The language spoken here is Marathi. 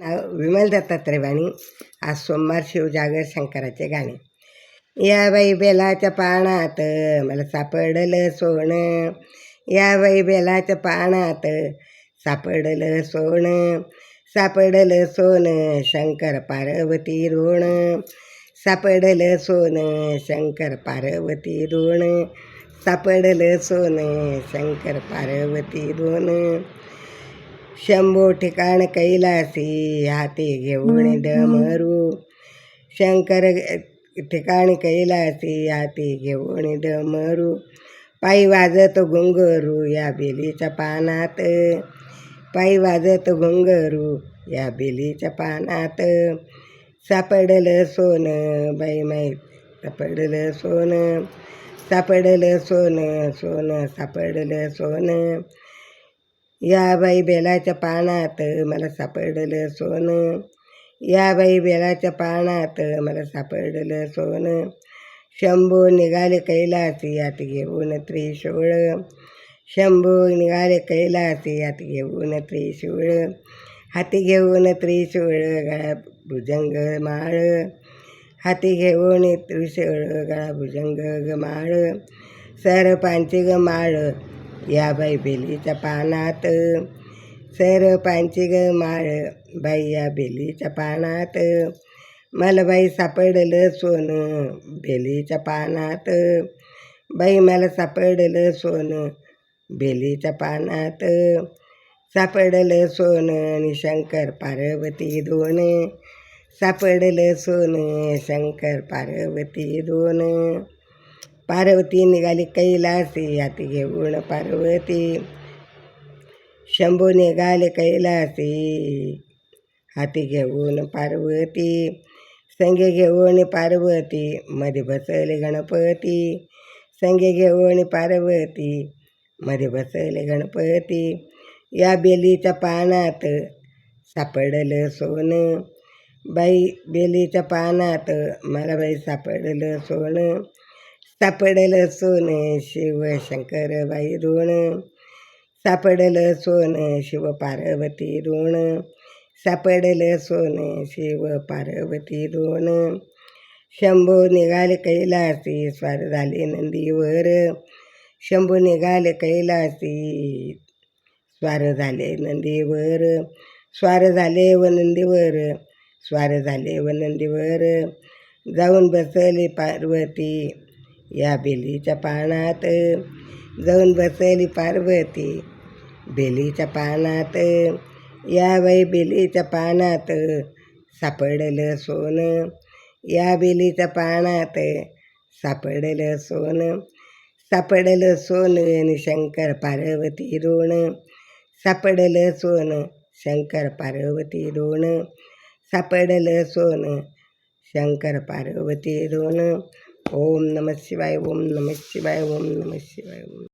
नाव विमल दत्तात्रय आज सोमवार शिवजागर शंकराचे गाणे. या बाई बेलाच्या पानात मला सापडलं सोनं. या बाई बेलाच्या पानात सापडलं सोनं. सापडलं सोनं शंकर पार्वती ऋण. सापडलं सोनं शंकर पार्वती ऋण. सापडलं सोनं शंकर पार्वती ऋण. शंभो ठिकाण कैलासी हाती घेऊन डमरू. शंकर ठिकाणी कैलासी हाती घेऊन डमरू. पायी वाजत घुंगरू या बेलीच्या पानात. पायी वाजत घुंगरू या बेलीच्या पानात. सापडलं सोनं बाई माहीत सापडलं सोनं. सापडलं सोनं सोनं सापडलं सोनं. या बाई बेलाच्या पानात मला सापडलं सोनं. या बाई बेलाच्या पानात मला सापडलं सोनं. शंभू निघाले कैलास यात घेऊन त्रिशूळ. शंभू निघाले कैलास यात घेऊन त्रिशूळ. हाती घेऊन त्रिशूळ गळा भुजंग माळ. हाती घेऊन त्रिशूळ गळा भुजंग ग माळ. सरपांची ग माळ या बाई बेलीच्या पानात. सरपांची ग माळ बाई या बेलीच्या पानात. मला बाई सापडलं सोनं बेलीच्या पानात. बाई मला सापडलं सोनं बेलीच्या पानात. सापडलं सोनं आणि शंकर पार्वती दोन. सापडलं सोनं शंकर पार्वती दोन. पार्वती निघाली कैलासी हाती घेऊन पार्वती. शंभू निघाले कैलासी हाती घेऊन पार्वती. संगे घेऊन पार्वती मध्ये बसले गणपती. संगे घेऊन पार्वती मध्ये बसले गणपती. या बेलीच्या पानात सापडलं सोनं. बाई बेलीच्या पानात मला बाई सापडलं सोनं. सापडलं सोनं शिव शंकर बाई ऋण. सापडलं सोनं शिव पार्वती ऋण. सापडलं सोनं शिव पार्वती ऋण. शंभू निघाले कैलासी स्वार झाले नंदीवर. शंभू निघाले कैलासी स्वार झाले नंदीवर. स्वार झाले व नंदीवर स्वार झाले व नंदीवर. जाऊन बसले पार्वती. या बेलीच्या पानात. जाऊन बसली पार्वती. बेलीच्या पानात. या बाई बेलीच्या पानात. सापडलं सोनं. या बेलीच्या पानात. सापडलं सोनं. सापडलं सोनं आणि शंकर पार्वती रोण सापडलं सोनं शंकर पार्वती रोण सापडलं सोनं Shankar Parvati रोण Oh, on ma pas de n'a.